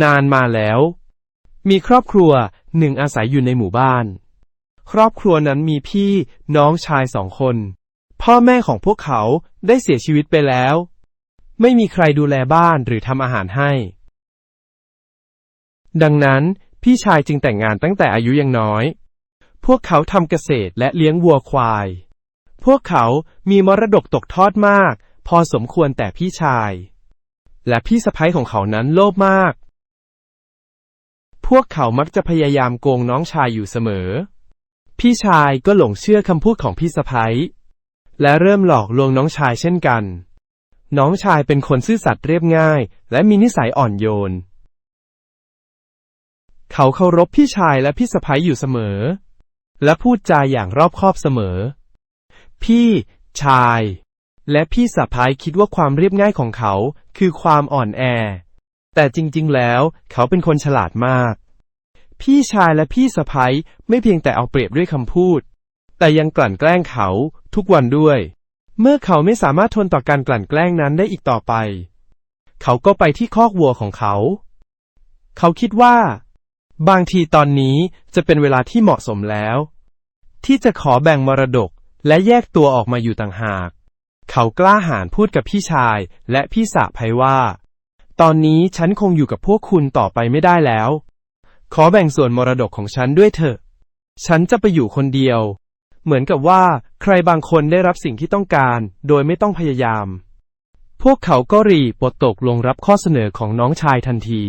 นานมาแล้ว มีครอบครัวหนึ่งอาศัยอยู่ในหมู่บ้าน ครอบครัวนั้นมีพี่น้องชายสองคน พ่อแม่ของพวกเขาได้เสียชีวิตไปแล้ว ไม่มีใครดูแลบ้านหรือทำอาหารให้ ดังนั้นพี่ชายจึงแต่งงานตั้งแต่อายุยังน้อย พวกเขาทำเกษตรและเลี้ยงวัวควาย พวกเขามีมรดกตกทอดมาก พอสมควรแต่พี่ชาย และพี่สะใภ้ของเขานั้นโลภมาก วกเขามักจะพยายามโกงน้องชายอยู่เสมอ พี่ชายก็หลงเชื่อคำพูดของพี่สะใภ้และเริ่มหลอกลวงน้องชายเช่นกัน น้องชายเป็นคนซื่อสัตย์เรียบง่าย และมีนิสัยอ่อนโยน เขาเคารพพี่ชายและพี่สะใภ้อยู่เสมอ และพูดจาอย่างรอบคอบเสมอ พี่ ชาย และพี่สะพ้ายคิดว่าความเรียบง่ายของเขาคือความอ่อนแอ แต่จริงๆ แล้วเขาเป็นคนฉลาดมาก พี่ชายและพี่สะพ้ายไม่เพียงแต่เอาเปรียบด้วยคำพูด แต่ยังกลั่นแกล้งเขาทุกวันด้วย เมื่อเขาไม่สามารถทนต่อการกลั่นแกล้งนั้นได้อีกต่อไป เขาก็ไปที่คอกวัวของเขา เขาคิดว่า บางทีตอนนี้จะเป็นเวลาที่เหมาะสมแล้ว ที่จะขอแบ่งมรดกและแยกตัวออกมาอยู่ต่างหาก เขากล้าหาญพูดกับพี่ชายและพี่สะพ้ยว่า ตอนนี้ฉันคงอยู่กับพวกคุณต่อไปไม่ได้แล้ว ขอแบ่งส่วนมรดกของฉันด้วยเถอะ ฉันจะไปอยู่คนเดียว เหมือนกับว่าใครบางคนได้รับสิ่งที่ต้องการ โดยไม่ต้องพยายาม พวกเขาก็รีบตกลงรับข้อเสนอของน้องชายทันที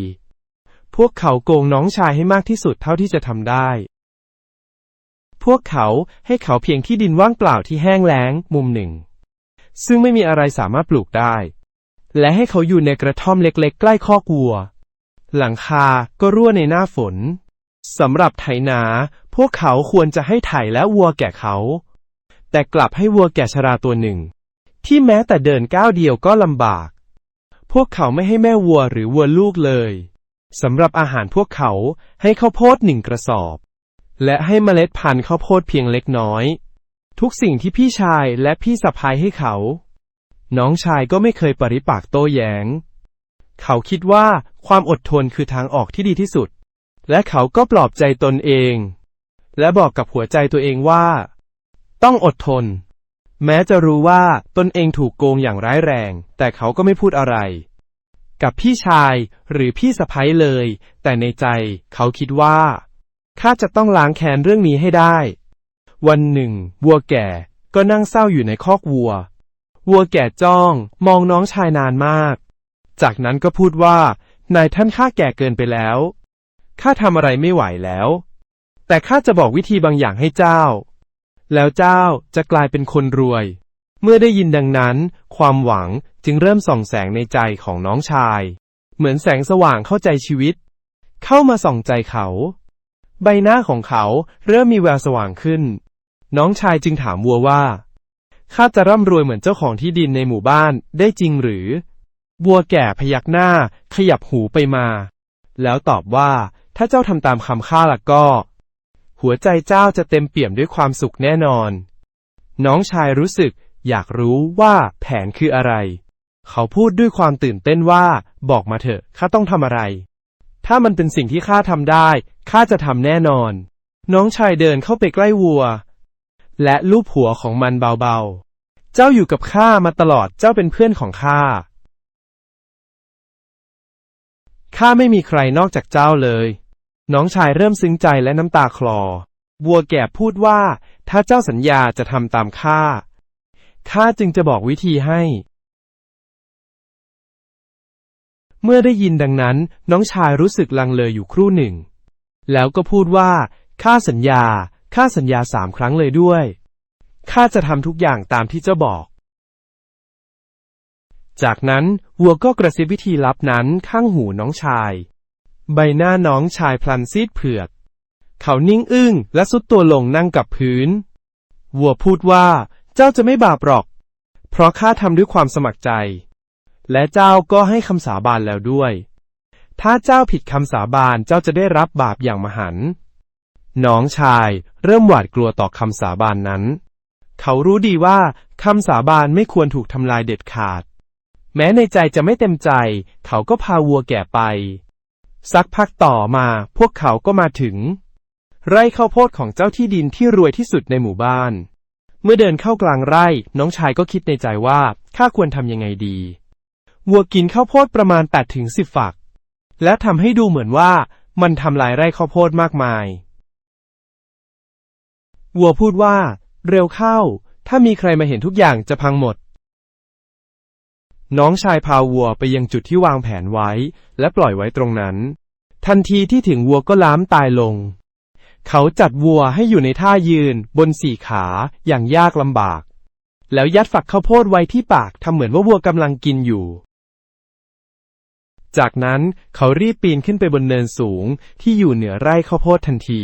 พวกเขาโกงน้องชายให้มากที่สุดเท่าที่จะทำได้ พวกเขาให้เขาเพียงที่ดินว่างเปล่าที่แห้งแล้งมุมหนึ่ง ซึ่งไม่มีอะไรสามารถปลูกได้ และให้เขาอยู่ในกระท่อมเล็กๆ ใกล้คอกวัว หลังคาก็รั่วในหน้าฝนสำหรับไถนา พวกเขาควรจะให้ไถและวัวแก่เขา แต่กลับให้วัวแก่ชราตัวหนึ่ง ที่แม้แต่เดินก้าวเดียวก็ลำบาก พวกเขาไม่ให้แม่วัวหรือวัวลูกเลยสำหรับอาหารพวกเขาให้ข้าวโพดหนึ่งกระสอบ และให้เมล็ดพันธุ์ข้าวโพดเพียงเล็กน้อย ทุกสิ่งที่พี่ชายและพี่สะพายให้เขา น้องชายก็ไม่เคยปริปากโต้แยง้ง เขาคิดว่าความอดทนคือทางออกที่ดีที่สุด และเขาก็ปลอบใจตนเอง และบอกกับหัวใจตัวเองว่า ต้องอดทน แม้จะรู้ว่าตนเองถูกโกงอย่างร้ายแรง แต่เขาก็ไม่พูดอะไร กับพี่ชายหรือพี่สะพ้ยเลย แต่ในใจเขาคิดว่าข้าจะต้องล้างแค้นเรื่องนี้ให้ได้ วันหนึ่ง วัวแก่ก็นั่งเศร้าอยู่ในคอกวัว วัวแก่จ้องมองน้องชายนานมาก จากนั้นก็พูดว่า นายท่านข้าแก่เกินไปแล้ว ข้าทำอะไรไม่ไหวแล้ว แต่ข้าจะบอกวิธีบางอย่างให้เจ้า แล้วเจ้าจะกลายเป็นคนรวย เมื่อได้ยินดังนั้น ความหวังจึงเริ่มส่องแสงในใจของน้องชาย เหมือนแสงสว่างเข้าใจชีวิต เข้ามาส่องใจเขา ใบหน้าของเขาเริ่มมีแววสว่างขึ้น น้องชายจึงถามวัวว่าข้าจะร่ำรวยเหมือนเจ้าของที่ดินในหมู่บ้านได้จริงหรือ วัวแก่พยักหน้า ขยับหูไปมา แล้วตอบว่า ถ้าเจ้าทำตามคำข้าล่ะก็ หัวใจเจ้าจะเต็มเปี่ยมด้วยความสุขแน่นอน น้องชายรู้สึกอยากรู้ว่าแผนคืออะไร เขาพูดด้วยความตื่นเต้นว่า บอกมาเถอะข้าต้องทำอะไร ถ้ามันเป็นสิ่งที่ข้าทำได้ข้าจะทำแน่นอน น้องชายเดินเข้าไปใกล้วัว และลูบหัวของมันเบาๆ เจ้าอยู่กับข้ามาตลอดเจ้าเป็นเพื่อนของข้า ข้าไม่มีใครนอกจากเจ้าเลย น้องชายเริ่มซึ้งใจและน้ำตาคลอวัวแก่พูดว่า ถ้าเจ้าสัญญาจะทำตามข้า ข้าจึงจะบอกวิธีให้ เมื่อได้ยินดังนั้น น้องชายรู้สึกลังเลอยู่ครู่หนึ่ง แล้วก็พูดว่า ข้าสัญญา ข้าสัญญาสามครั้งเลยด้วย ข้าจะทำทุกอย่างตามที่เจ้าบอก จากนั้นวัวก็กระซิบวิธีลับนั้นข้างหูน้องชาย ใบหน้าน้องชายพลันซีดเผือกเขานิ่งอึ้งและสุดตัวลงนั่งกับพื้น วัวพูดว่า เจ้าจะไม่บาปหรอก เพราะข้าทำด้วยความสมัครใจ และเจ้าก็ให้คำสาบานแล้วด้วย ถ้าเจ้าผิดคำสาบานเจ้าจะได้รับบาปอย่างมหันต์น้องชายเริ่มหวาดกลัวต่อคำสาบานนั้น เขารู้ดีว่าคำสาบานไม่ควรถูกทำลายเด็ดขาด แม้ในใจจะไม่เต็มใจ เขาก็พาวัวแก่ไป สักพักต่อมาพวกเขาก็มาถึง ไร่ข้าวโพดของเจ้าที่ดินที่รวยที่สุดในหมู่บ้าน เมื่อเดินเข้ากลางไร่ น้องชายก็คิดในใจว่าข้าควรทำยังไงดี วัวกินข้าวโพดประมาณ8ถึง10 ฝัก และทำให้ดูเหมือนว่ามันทำลายไร่ข้าวโพดมากมาย วัวพูดว่า เร็วเข้า ถ้ามีใครมาเห็นทุกอย่างจะพังหมด น้องชายพาวัวไปยังจุดที่วางแผนไว้ และปล่อยไว้ตรงนั้น ทันทีที่ถึงวัวก็ล้ามตายลง เขาจัดวัวให้อยู่ในท่ายืน บนสี่ขาอย่างยากลำบาก แล้วยัดฝักข้าวโพดไว้ที่ปากทำเหมือนว่าวัวกำลังกินอยู่ จากนั้นเขารีบปีนขึ้นไปบนเนินสูงที่อยู่เหนือไร่ข้าวโพดทันที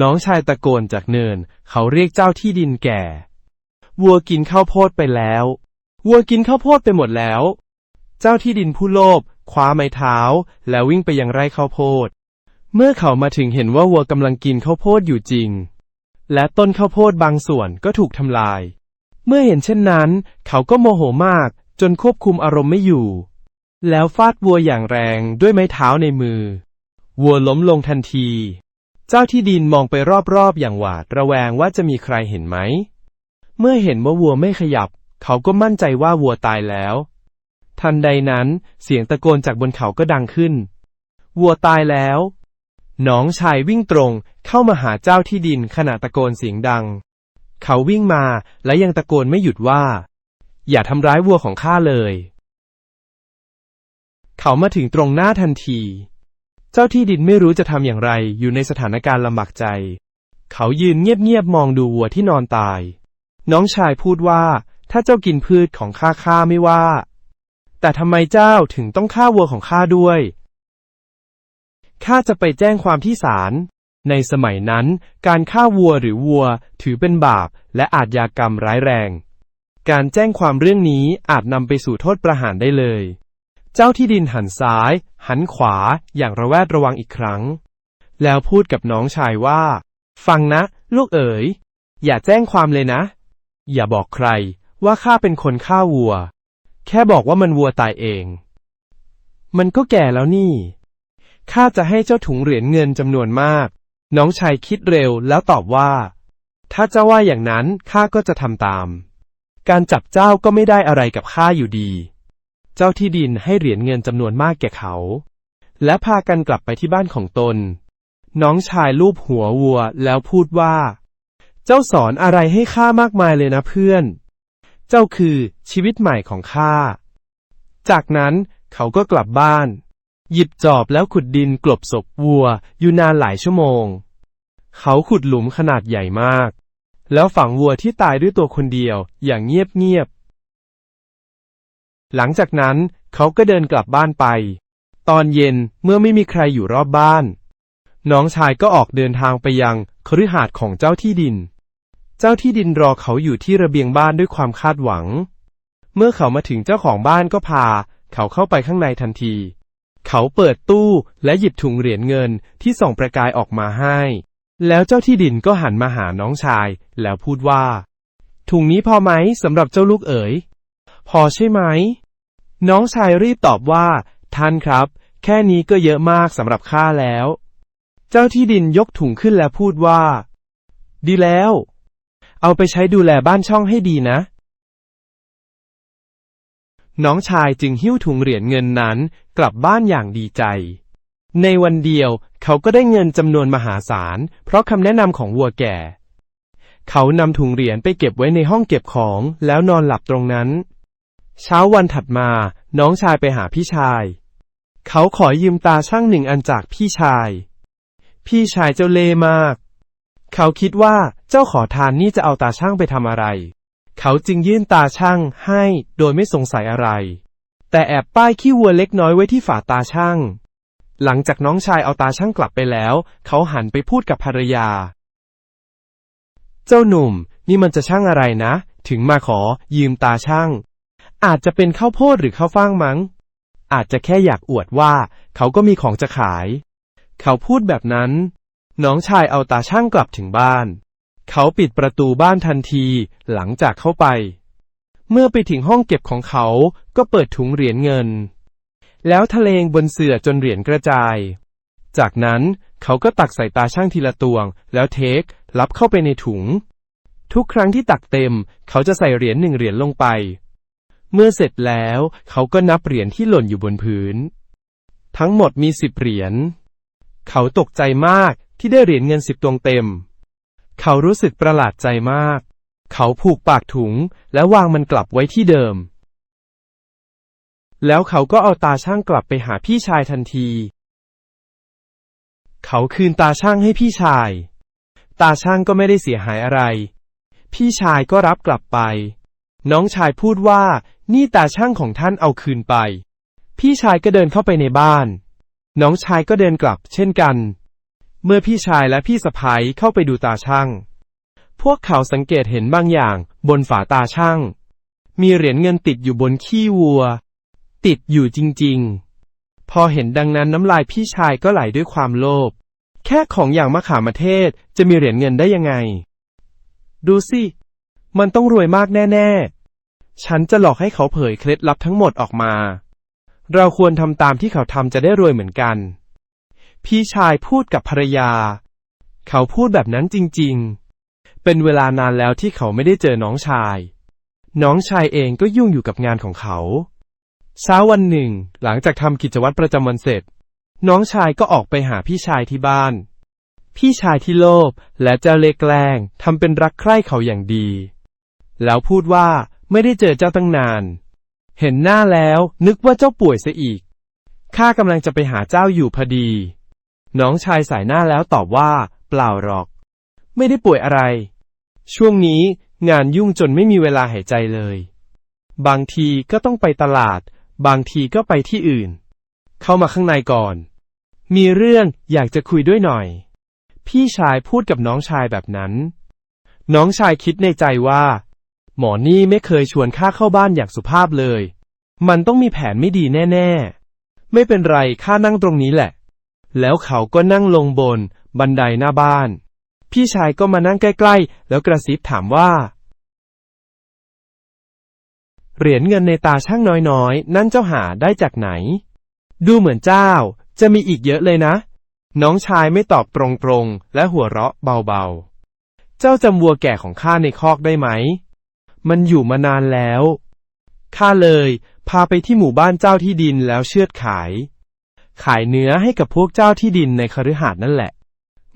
น้องชายตะโกนจากเนิน เขาเรียกเจ้าที่ดินแก่ วัวกินข้าวโพดไปแล้ว วัวกินข้าวโพดไปหมดแล้ว เจ้าที่ดินผู้โลภคว้าไม้เท้า แล้ววิ่งไปยังไร่ข้าวโพด เมื่อเขามาถึงเห็นว่าวัวกำลังกินข้าวโพดอยู่จริง และต้นข้าวโพดบางส่วนก็ถูกทำลาย เมื่อเห็นเช่นนั้น เขาก็โมโหมากจนควบคุมอารมณ์ไม่อยู่ แล้วฟาดวัวอย่างแรงด้วยไม้เท้าในมือ วัวล้มลงทันที เจ้าที่ดินมองไปรอบๆอย่างหวาดระแวงว่าจะมีใครเห็นไหม เมื่อเห็นว่าวัวไม่ขยับ เขาก็มั่นใจว่าวัวตายแล้ว ทันใดนั้นเสียงตะโกนจากบนเขาก็ดังขึ้น วัวตายแล้ว น้องชายวิ่งตรงเข้ามาหาเจ้าที่ดินขณะตะโกนเสียงดัง เขาวิ่งมาและยังตะโกนไม่หยุดว่า อย่าทำร้ายวัวของข้าเลย เขามาถึงตรงหน้าทันที เจ้าที่ดินไม่รู้จะทำอย่างไรอยู่ในสถานการณ์ลำบากใจ เขายืนเงียบๆมองดูวัวที่นอนตาย น้องชายพูดว่า ถ้าเจ้ากินพืชของข้าข้าไม่ว่า แต่ทำไมเจ้าถึงต้องฆ่าวัวของข้าด้วย ข้าจะไปแจ้งความที่ศาล ในสมัยนั้น การฆ่าวัวหรือวัวถือเป็นบาปและอาจยากรรมร้ายแรง การแจ้งความเรื่องนี้อาจนำไปสู่โทษประหารได้เลย เจ้าที่ดินหันซ้าย หันขวาอย่างระแวดระวังอีกครั้ง แล้วพูดกับน้องชายว่า ฟังนะ ลูกเอ๋ย อย่าแจ้งความเลยนะ อย่าบอกใคร ว่าข้าเป็นคนฆ่าวัว แค่บอกว่ามันวัวตายเอง มันก็แก่แล้วนี่ข้าจะให้เจ้าถุงเหรียญเงินจำนวนมาก น้องชายคิดเร็วแล้วตอบว่า ถ้าเจ้าว่าอย่างนั้นข้าก็จะทำตาม การจับเจ้าก็ไม่ได้อะไรกับข้าอยู่ดี เจ้าที่ดินให้เหรียญเงินจำนวนมากแก่เขา และพากันกลับไปที่บ้านของตน น้องชายลูบหัววัวแล้วพูดว่า เจ้าสอนอะไรให้ข้ามากมายเลยนะเพื่อน เจ้าคือชีวิตใหม่ของข้า จากนั้นเขาก็กลับบ้าน หยิบจอบแล้วขุดดินกลบศพวัวอยู่นานหลายชั่วโมง เขาขุดหลุมขนาดใหญ่มาก แล้วฝังวัวที่ตายด้วยตัวคนเดียวอย่างเงียบๆ หลังจากนั้นเขาก็เดินกลับบ้านไป ตอนเย็นเมื่อไม่มีใครอยู่รอบบ้าน น้องชายก็ออกเดินทางไปยังคฤหาสน์ของเจ้าที่ดิน เจ้าที่ดินรอเขาอยู่ที่ระเบียงบ้านด้วยความคาดหวัง เมื่อเขามาถึงเจ้าของบ้านก็พา เขาเข้าไปข้างในทันที เขาเปิดตู้และหยิบถุงเหรียญเงินที่ส่องประกายออกมาให้ แล้วเจ้าที่ดินก็หันมาหาน้องชาย แล้วพูดว่า ถุงนี้พอไหมสำหรับเจ้าลูกเอ๋ย พอใช่ไหม น้องชายรีบตอบว่า ท่านครับ แค่นี้ก็เยอะมากสำหรับข้าแล้ว เจ้าที่ดินยกถุงขึ้นแล้วพูดว่า ดีแล้ว เอาไปใช้ดูแลบ้านช่องให้ดีนะ น้องชายจึงหิ้วถุงเหรียญเงินนั้น กลับบ้านอย่างดีใจ ในวันเดียวเขาก็ได้เงินจำนวนมหาศาล เพราะคำแนะนำของวัวแก่ เขานำถุงเหรียญไปเก็บไว้ในห้องเก็บของแล้วนอนหลับตรงนั้น เช้าวันถัดมา น้องชายไปหาพี่ชาย เขาขอยืมตาช่างหนึ่งอันจากพี่ชาย พี่ชายเจ้าเล่มาก เขาคิดว่า เจ้าขอทานนี่จะเอาตาช่างไปทำอะไร เขาจึงยื่นตาช่างให้ โดยไม่สงสัยอะไร แต่แอบป้ายขี้วัวเล็กน้อยไว้ที่ฝาตาช่าง หลังจากน้องชายเอาตาช่างกลับไปแล้ว เขาหันไปพูดกับภรรยา เจ้าหนุ่ม นี่มันจะช่างอะไรนะ ถึงมาขอ ยืมตาช่าง อาจจะเป็นข้าวโพดหรือข้าวฟ่างมั้ง อาจจะแค่อยากอวดว่า เขาก็มีของจะขาย เขาพูดแบบนั้น น้องชายเอาตาช่างกลับถึงบ้าน เขาปิดประตูบ้านทันทีหลังจากเข้าไป เมื่อไปถึงห้องเก็บของเขาก็เปิดถุงเหรียญเงิน แล้วทะเลงบนเสื่อจนเหรียญกระจาย จากนั้นเขาก็ตักใส่ตาช่างทีละตวง แล้วเทครับเข้าไปในถุง ทุกครั้งที่ตักเต็ม เขาจะใส่เหรียญหนึ่งเหรียญลงไป เมื่อเสร็จแล้วเขาก็นับเหรียญที่หล่นอยู่บนพื้น ทั้งหมดมีสิบเหรียญ เขาตกใจมากที่ได้เหรียญเงินสิบตวงเต็ม เขารู้สึกประหลาดใจมาก เขาผูกปากถุงและวางมันกลับไว้ที่เดิม แล้วเขาก็เอาตาช่างกลับไปหาพี่ชายทันที เขาคืนตาช่างให้พี่ชาย ตาช่างก็ไม่ได้เสียหายอะไร พี่ชายก็รับกลับไป น้องชายพูดว่านี่ตาช่างของท่านเอาคืนไป พี่ชายก็เดินเข้าไปในบ้าน น้องชายก็เดินกลับเช่นกัน เมื่อพี่ชายและพี่สะพ้ยเข้าไปดูตาช่าง พวกเขาสังเกตเห็นบางอย่างบนฝาตาช่าง มีเหรียญเงินติดอยู่บนขี้วัว ติดอยู่จริงๆ พอเห็นดังนั้นน้ำลายพี่ชายก็ไหลด้วยความโลภ แค่ของอย่างมะขามเทศจะมีเหรียญเงินได้ยังไง ดูสิ มันต้องรวยมากแน่ๆ ฉันจะหลอกให้เขาเผยเคล็ดลับทั้งหมดออกมา เราควรทำตามที่เขาทำจะได้รวยเหมือนกัน พี่ชายพูดกับภรรยา เขาพูดแบบนั้นจริงๆ เป็นเวลานานแล้วที่เขาไม่ได้เจอน้องชาย น้องชายเองก็ยุ่งอยู่กับงานของเขาเช้าวันหนึ่ง หลังจากทำกิจวัตรประจำวันเสร็จ น้องชายก็ออกไปหาพี่ชายที่บ้าน พี่ชายที่โลภและเจ้าเล่ห์แกล้งทำเป็นรักใคร่เขาอย่างดี แล้วพูดว่าไม่ได้เจอเจ้าตั้งนาน เห็นหน้าแล้วนึกว่าเจ้าป่วยเสียอีกข้ากำลังจะไปหาเจ้าอยู่พอดี น้องชายสายหน้าแล้วตอบว่า เปล่าหรอก ไม่ได้ป่วยอะไร ช่วงนี้งานยุ่งจนไม่มีเวลาหายใจเลย บางทีก็ต้องไปตลาด บางทีก็ไปที่อื่น เข้ามาข้างในก่อน มีเรื่องอยากจะคุยด้วยหน่อย พี่ชายพูดกับน้องชายแบบนั้น น้องชายคิดในใจว่า หมอนี่ไม่เคยชวนข้าเข้าบ้านอย่างสุภาพเลย มันต้องมีแผนไม่ดีแน่ ๆ ไม่เป็นไรข้านั่งตรงนี้แหละ แล้วเขาก็นั่งลงบน บันไดหน้าบ้าน พี่ชายก็มานั่งใกล้ๆ แล้วกระซิบถามว่า เหรียญเงินในตาช่างน้อยๆ นั่นเจ้าหาได้จากไหน ดูเหมือนเจ้า จะมีอีกเยอะเลยนะ น้องชายไม่ตอบตรงๆ และหัวเราะเบาๆ เจ้าจำวัวแก่ของข้าในคอกได้ไหม มันอยู่มานานแล้ว ข้าเลย พาไปที่หมู่บ้านเจ้าที่ดินแล้วเชือดขาย ขายเนื้อให้กับพวกเจ้าที่ดินในคฤหาสน์นั่นแหละ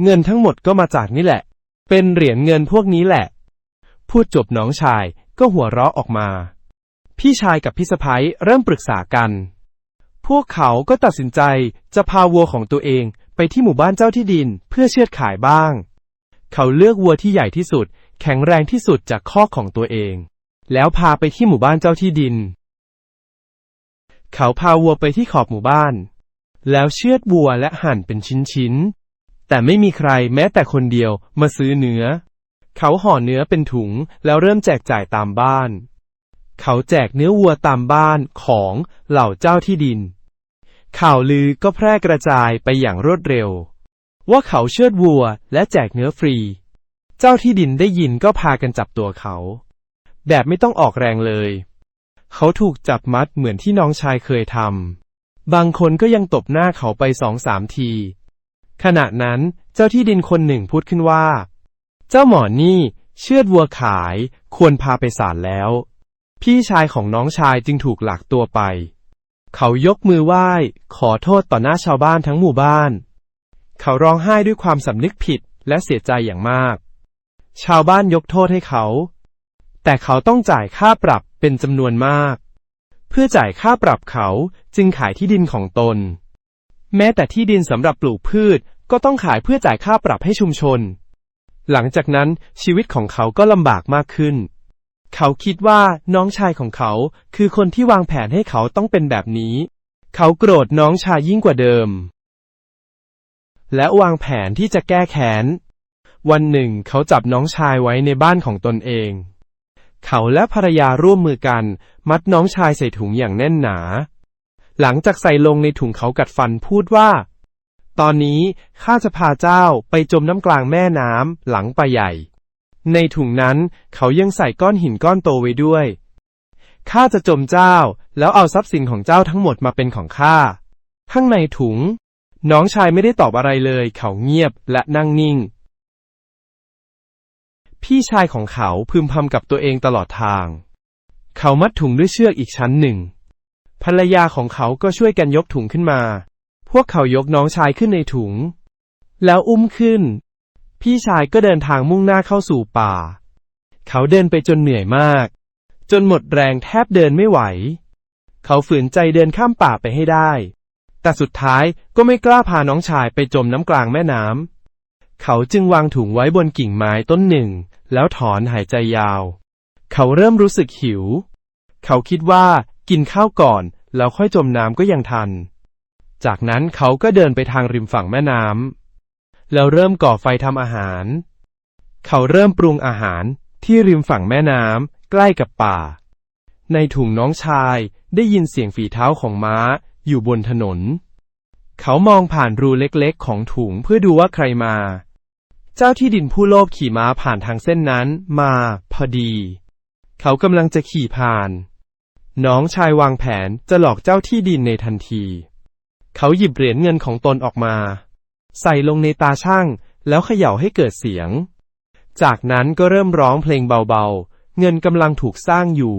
เงินทั้งหมดก็มาจากนี่แหละ เป็นเหรียญเงินพวกนี้แหละ พูดจบน้องชายก็หัวเราะออกมา พี่ชายกับพี่สะพ้ยเริ่มปรึกษากัน พวกเขาก็ตัดสินใจจะพาวัวของตัวเองไปที่หมู่บ้านเจ้าที่ดินเพื่อเชือดขายบ้าง เขาเลือกวัวที่ใหญ่ที่สุด แข็งแรงที่สุดจากคอกของตัวเอง แล้วพาไปที่หมู่บ้านเจ้าที่ดิน เขาพาวัวไปที่ขอบหมู่บ้าน แล้วเชือดวัวและหั่นเป็นชิ้นๆ แต่ไม่มีใครแม้แต่คนเดียวมาซื้อเนื้อ เขาห่อเนื้อเป็นถุงแล้วเริ่มแจกจ่ายตามบ้าน เขาแจกเนื้อวัวตามบ้านของเหล่าเจ้าที่ดิน ข่าวลือก็แพร่กระจายไปอย่างรวดเร็ว ว่าเขาเชือดวัวและแจกเนื้อฟรี เจ้าที่ดินได้ยินก็พากันจับตัวเขา แบบไม่ต้องออกแรงเลย เขาถูกจับมัดเหมือนที่น้องชายเคยทำ บางคนก็ยังตบหน้าเขาไปสองสามที ขณะนั้นเจ้าที่ดินคนหนึ่งพูดขึ้นว่า เจ้าหมอนี่เชือดวัวขายควรพาไปศาลแล้ว พี่ชายของน้องชายจึงถูกหลักตัวไป เขายกมือไหว้ ขอโทษต่อหน้าชาวบ้านทั้งหมู่บ้าน เขาร้องไห้ด้วยความสำนึกผิดและเสียใจอย่างมาก ชาวบ้านยกโทษให้เขา แต่เขาต้องจ่ายค่าปรับเป็นจำนวนมาก เพื่อจ่ายค่าปรับเขาจึงขายที่ดินของตน แม้แต่ที่ดินสำหรับปลูกพืชก็ต้องขายเพื่อจ่ายค่าปรับให้ชุมชน หลังจากนั้นชีวิตของเขาก็ลำบากมากขึ้น เขาคิดว่าน้องชายของเขาคือคนที่วางแผนให้เขาต้องเป็นแบบนี้ เขาโกรธน้องชายยิ่งกว่าเดิม และวางแผนที่จะแก้แค้น วันหนึ่งเขาจับน้องชายไว้ในบ้านของตนเอง เขาและภรรยาร่วมมือกัน มัดน้องชายใส่ถุงอย่างแน่นหนา หลังจากใส่ลงในถุงเขากัดฟันพูดว่า ตอนนี้ข้าจะพาเจ้าไปจมน้ำกลางแม่น้ำหลังป่าใหญ่ ในถุงนั้นเขายังใส่ก้อนหินก้อนโตไว้ด้วยข้าจะจมเจ้า แล้วเอาทรัพย์สินของเจ้าทั้งหมดมาเป็นของข้าข้างในถุง น้องชายไม่ได้ตอบอะไรเลย เขาเงียบและนั่งนิ่ง พี่ชายของเขาพึมพำกับตัวเองตลอดทาง เขามัดถุงด้วยเชือกอีกชั้นหนึ่ง ภรรยาของเขาก็ช่วยกันยกถุงขึ้นมา พวกเขายกน้องชายขึ้นในถุง แล้วอุ้มขึ้น พี่ชายก็เดินทางมุ่งหน้าเข้าสู่ป่า เขาเดินไปจนเหนื่อยมาก จนหมดแรงแทบเดินไม่ไหว เขาฝืนใจเดินข้ามป่าไปให้ได้ แต่สุดท้ายก็ไม่กล้าพาน้องชายไปจมน้ำกลางแม่น้ำ เขาจึงวางถุงไว้บนกิ่งไม้ต้นหนึ่ง แล้วถอนหายใจยาว เขาเริ่มรู้สึกหิว เขาคิดว่ากินข้าวก่อน แล้วค่อยจมน้ำก็ยังทัน จากนั้นเขาก็เดินไปทางริมฝั่งแม่น้ำแล้วเริ่มก่อไฟทำอาหาร เขาเริ่มปรุงอาหารที่ริมฝั่งแม่น้ำใกล้กับป่า ในถุงน้องชายได้ยินเสียงฝีเท้าของม้าอยู่บนถนน เขามองผ่านรูเล็กๆ ของถุงเพื่อดูว่าใครมา เจ้าที่ดินผู้โลภขี่ม้าผ่านทางเส้นนั้นมา พอดี เขากำลังจะขี่ผ่าน น้องชายวางแผนจะหลอกเจ้าที่ดินในทันที เขาหยิบเหรียญเงินของตนออกมา ใส่ลงในตาช่างแล้วเขย่าให้เกิดเสียง จากนั้นก็เริ่มร้องเพลงเบาๆ เงินกำลังถูกสร้างอยู่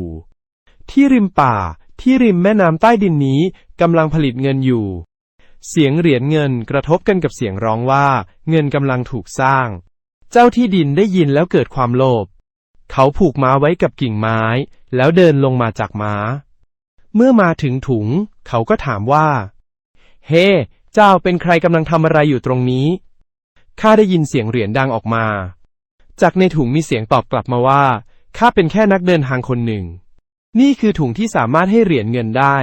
ที่ริมป่าที่ริมแม่น้ำใต้ดินนี้กำลังผลิตเงินอยู่ เสียงเหรียญเงินกระทบกันกับเสียงร้องว่า เงินกำลังถูกสร้าง เจ้าที่ดินได้ยินแล้วเกิดความโลภ เขาผูกม้าไว้กับกิ่งไม้ แล้วเดินลงมาจากม้า เมื่อมาถึงถุง เขาก็ถามว่า เฮ้เจ้าเป็นใครกำลังทำอะไรอยู่ตรงนี้ ข้าได้ยินเสียงเหรียญดังออกมา จากในถุงมีเสียงตอบกลับมาว่า ข้าเป็นแค่นักเดินทางคนหนึ่ง นี่คือถุงที่สามารถให้เหรียญเงินได้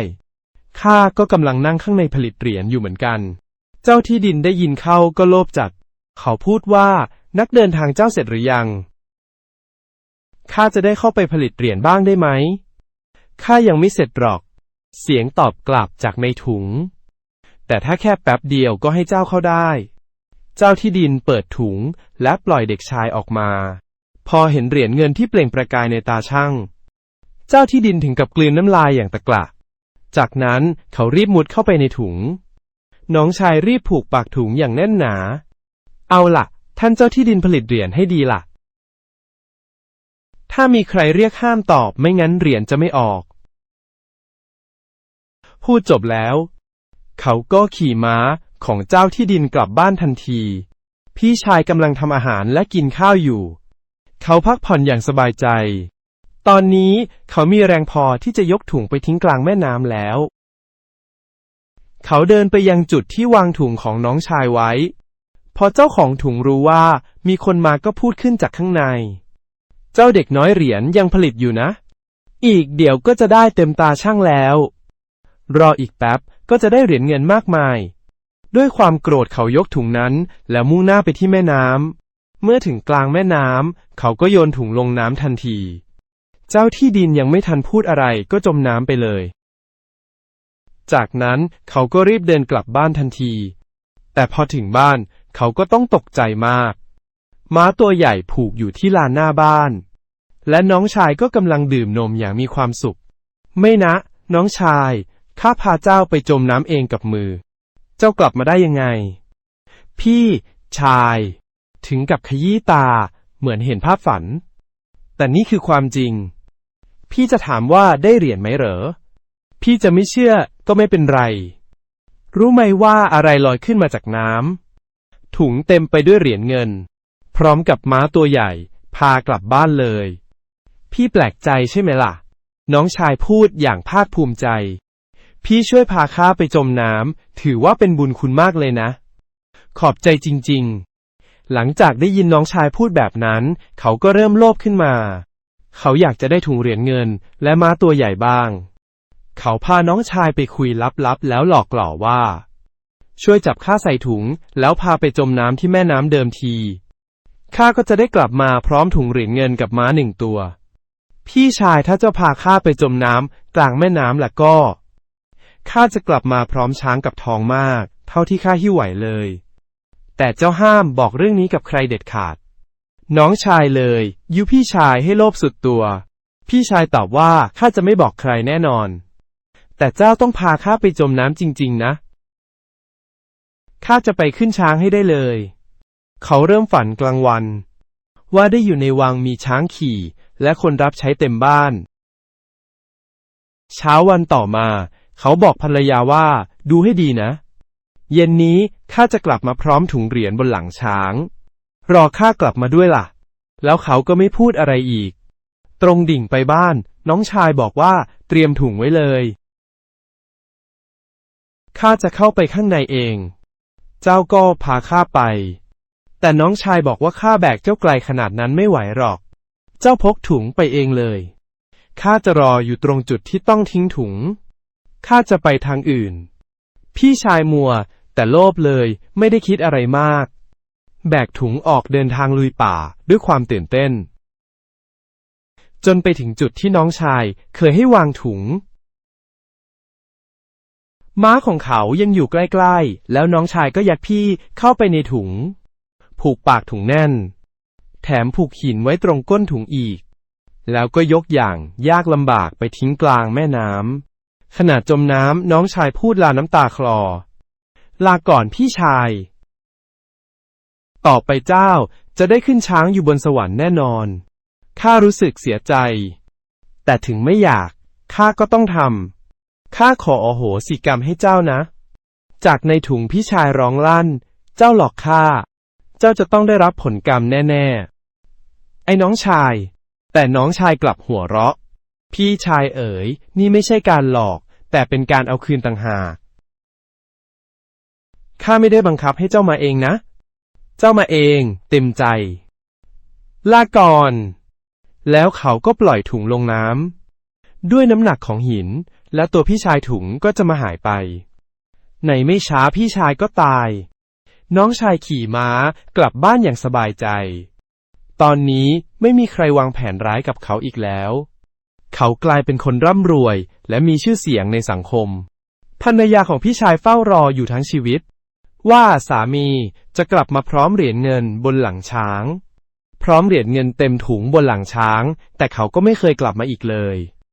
ข้าก็กำลังนั่งข้างในผลิตเหรียญอยู่เหมือนกัน เจ้าที่ดินได้ยินเข้าก็โลภจัด เขาพูดว่านักเดินทางเจ้าเสร็จหรือยัง ข้าจะได้เข้าไปผลิตเหรียญบ้างได้ไหม ข้ายังไม่เสร็จหรอก เสียงตอบกลับจากในถุง แต่ถ้าแค่แป๊บเดียวก็ให้เจ้าเข้าได้ เจ้าที่ดินเปิดถุงและปล่อยเด็กชายออกมา พอเห็นเหรียญเงินที่เปล่งประกายในตาช่าง เจ้าที่ดินถึงกับกลืนน้ำลายอย่างตะกละ จากนั้นเขารีบมุดเข้าไปในถุง น้องชายรีบผูกปากถุงอย่างแน่นหนา เอาล่ะ ท่านเจ้าที่ดินผลิตเหรียญให้ดีล่ะ ถ้ามีใครเรียกห้ามตอบไม่งั้นเหรียญจะไม่ออก พูดจบแล้ว เขาก็ขี่ม้าของเจ้าที่ดินกลับบ้านทันที พี่ชายกำลังทำอาหารและกินข้าวอยู่ เขาพักผ่อนอย่างสบายใจ ตอนนี้เขามีแรงพอที่จะยกถุงไปทิ้งกลางแม่น้ำแล้ว เขาเดินไปยังจุดที่วางถุงของน้องชายไว้ พอเจ้าของถุงรู้ว่ามีคนมาก็พูดขึ้นจากข้างใน เจ้าเด็กน้อยเหรียญยังผลิตอยู่นะ อีกเดี๋ยวก็จะได้เต็มตาช่างแล้ว รออีกแป๊บก็จะได้เหรียญเงินมากมาย ด้วยความโกรธเขายกถุงนั้นแล้วมุ่งหน้าไปที่แม่น้ำเมื่อถึงกลางแม่น้ำเขาก็โยนถุงลงน้ำทันที เจ้าที่ดินยังไม่ทันพูดอะไรก็จมน้ำไปเลย จากนั้นเขาก็รีบเดินกลับบ้านทันที แต่พอถึงบ้านเขาก็ต้องตกใจมาก ม้าตัวใหญ่ผูกอยู่ที่ลานหน้าบ้าน และน้องชายก็กำลังดื่มนมอย่างมีความสุข ไม่นะ น้องชาย ข้าพาเจ้าไปจมน้ำเองกับมือ เจ้ากลับมาได้ยังไง พี่ ชาย ถึงกับขยี้ตา เหมือนเห็นภาพฝัน แต่นี่คือความจริง พี่จะถามว่าได้เหรียญไหมเหรอ พี่จะไม่เชื่อก็ไม่เป็นไร รู้ไหมว่าอะไรลอยขึ้นมาจากน้ำถุงเต็มไปด้วยเหรียญเงิน พร้อมกับม้าตัวใหญ่ พากลับบ้านเลย พี่แปลกใจใช่ไหมล่ะ น้องชายพูดอย่างภาคภูมิใจ พี่ช่วยพาข้าไปจมน้ำถือว่าเป็นบุญคุณมากเลยนะ ขอบใจจริงๆ หลังจากได้ยินน้องชายพูดแบบนั้น เขาก็เริ่มโลภขึ้นมา เขาอยากจะได้ถุงเหรียญเงิน และม้าตัวใหญ่บ้าง เขาพาน้องชายไปคุยลับๆ แล้วหลอกหล่อว่า ช่วยจับข้าใส่ถุง แล้วพาไปจมน้ำที่แม่น้ำเดิมทีข้าก็จะได้กลับมาพร้อมถุงเหรียญเงินกับม้าหนึ่งตัว พี่ชายถ้าเจ้าพาข้าไปจมน้ำกลางแม่น้ำล่ะก็ข้าจะกลับมาพร้อมช้างกับทองมาก เท่าที่ข้าหิ้วไหวเลย แต่เจ้าห้ามบอกเรื่องนี้กับใครเด็ดขาด น้องชายเลย ยุพี่ชายให้โลภสุดตัว พี่ชายตอบว่าข้าจะไม่บอกใครแน่นอน แต่เจ้าต้องพาข้าไปจมน้ำจริง ๆ นะข้าจะไปขึ้นช้างให้ได้เลย เขาเริ่มฝันกลางวัน ว่าได้อยู่ในวังมีช้างขี่ และคนรับใช้เต็มบ้าน เช้าวันต่อมา เขาบอกภรรยาว่าดูให้ดีนะ เย็นนี้ข้าจะกลับมาพร้อมถุงเหรียญบนหลังช้าง รอข้ากลับมาด้วยล่ะ แล้วเขาก็ไม่พูดอะไรอีก ตรงดิ่งไปบ้าน น้องชายบอกว่าเตรียมถุงไว้เลย ข้าจะเข้าไปข้างในเอง เจ้าก็พาข้าไป แต่น้องชายบอกว่าข้าแบกเจ้าไกลขนาดนั้นไม่ไหวหรอก เจ้าพกถุงไปเองเลย ข้าจะรออยู่ตรงจุดที่ต้องทิ้งถุง ข้าจะไปทางอื่น พี่ชายมัว แต่โลภเลยไม่ได้คิดอะไรมาก แบกถุงออกเดินทางลุยป่าด้วยความตื่นเต้น จนไปถึงจุดที่น้องชายเคยให้วางถุง ม้าของเขายังอยู่ใกล้ๆ แล้วน้องชายก็ยัดพี่เข้าไปในถุง ผูกปากถุงแน่น แถมผูกหินไว้ตรงก้นถุงอีก แล้วก็ยกอย่างยากลำบากไปทิ้งกลางแม่น้ำขณะจมน้ำน้องชายพูดลาน้ำตาคลอ ลาก่อนพี่ชาย ต่อไปเจ้าจะได้ขึ้นช้างอยู่บนสวรรค์แน่นอน ข้ารู้สึกเสียใจ แต่ถึงไม่อยาก ข้าก็ต้องทำ ข้าขออโหสิกรรมให้เจ้านะ จากในถุงพี่ชายร้องลั่น เจ้าหลอกข้า เจ้าจะต้องได้รับผลกรรมแน่ ๆ ไอ้น้องชาย แต่น้องชายกลับหัวเราะ พี่ชายเอ๋ย นี่ไม่ใช่การหลอก แต่เป็นการเอาคืนต่างหาก ข้าไม่ได้บังคับให้เจ้ามาเองนะ เจ้ามาเองเต็มใจ ลาก่อน แล้วเขาก็ปล่อยถุงลงน้ำด้วยน้ำหนักของหิน และตัวพี่ชายถุงก็จะมาหายไป ในไม่ช้าพี่ชายก็ตาย น้องชายขี่ม้ากลับบ้านอย่างสบายใจ ตอนนี้ไม่มีใครวางแผนร้ายกับเขาอีกแล้ว เขากลายเป็นคนร่ำรวยและมีชื่อเสียงในสังคมภรรยาของพี่ชายเฝ้ารออยู่ทั้งชีวิต ว่าสามีจะกลับมาพร้อมเหรียญเงินบนหลังช้าง พร้อมเหรียญเงินเต็มถุงบนหลังช้าง แต่เขาก็ไม่เคยกลับมาอีกเลย